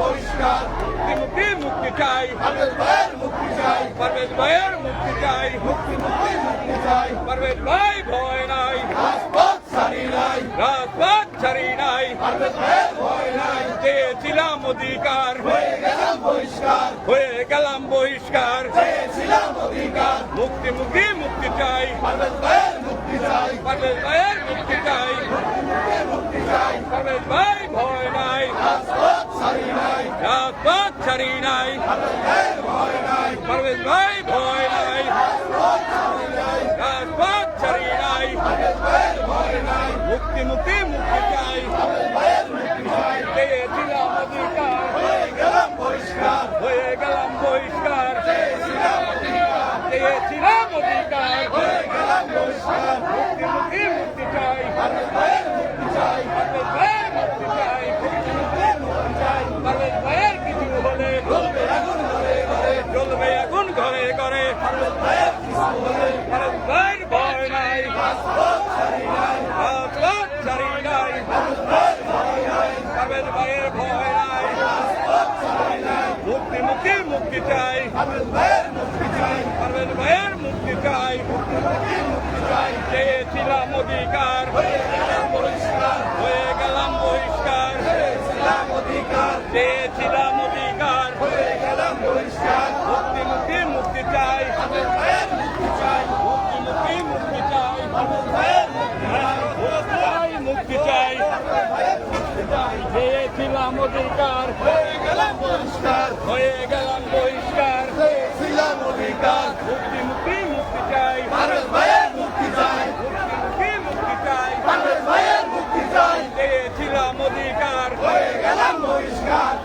পরিষ্কার। মুক্তি মুক্তি চাই। পারভেজ ভাইয়ের মুক্তি চাই। পারভেজ ভাইয়ের মুক্তি চাই। মুক্তি মুক্তি মুক্তি চাই। পারভেজ ভাই ভয় নাই। রাজপথ ছাড়ি নাই। রাজপথ ছাড়ি নাই। পারভেজ ভাইয়ের ভয় নাই। চেয়েছিলাম অধিকার। হয়ে গেলাম বহিষ্কার। হয়ে গেলাম বহিষ্কার। চেয়েছিলাম অধিকার। মুক্তি মুক্তি মুক্তি চাই। পারভেজ ভাইয়ের মুক্তি চাই। পারভেজ ভাইয়ের মুক্তি চাই। মুক্তি মুক্তি মুক্তি চাই। পারভেজ ভাই ভয় নাই ছাড়ি নাই ছাড়ি নাই পারভেজ ভাই ভয় good day. Have a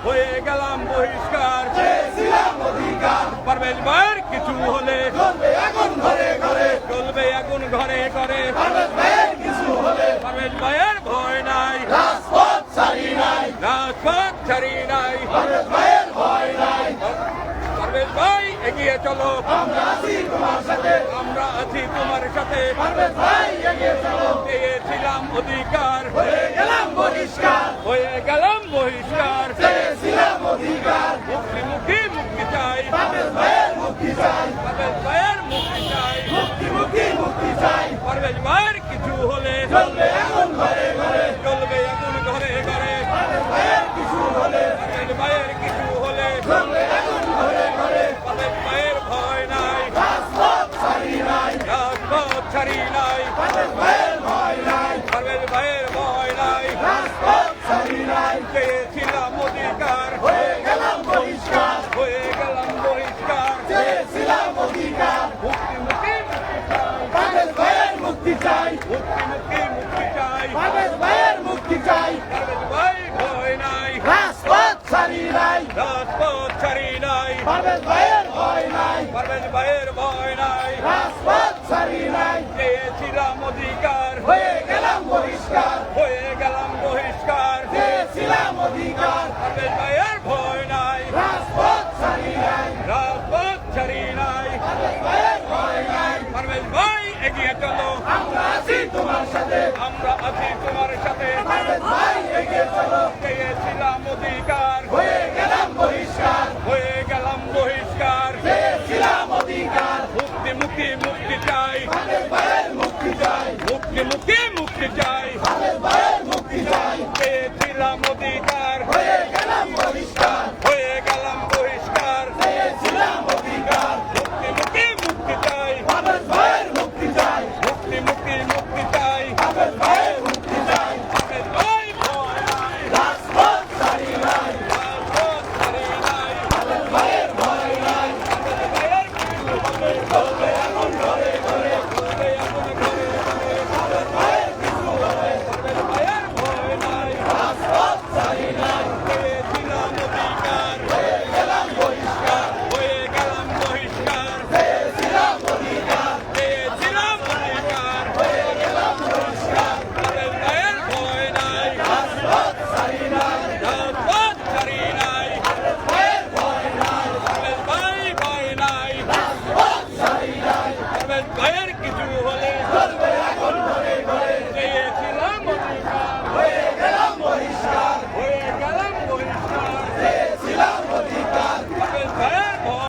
হয়ে গেলাম বহিষ্কার। চেয়েছিলাম পারবেশ বাইর কিছু হলে। আগুন ঘরে ঘরে। চলবে আগুন ঘরে ঘরে। পারবেশ ভাইয়ের ভয় নাই। রাজপথ ছাড়ি নাই। রাজপথ ছাড়ি নাই। ভাইয়ের ভয় নাই। পারবেশ ভাই এগিয়ে চলো। আমরা আছি তোমার সাথে। আমরা আছি তোমার সাথে। পারবেশ ভাই এগিয়ে চলো। পেয়েছিলাম অধিকার। হয়ে গেলাম বহিষ্কার। হয়ে গেলাম Parvez Bayer, boy, night. Parvez Bayer, boy, night. অধিকার। হয়ে গেলাম বহিষ্কার। হয়ে গেলাম বহিষ্কার চেয়েছিলাম অধিকার মুক্তি মুক্তি মুক্তি চাই। ভারত ভাইয়ের মুক্তি চাই মুক্তি মুক্তি মুক্তি চাই ভারত ভাইয়ের মুক্তি চাই Oh, man.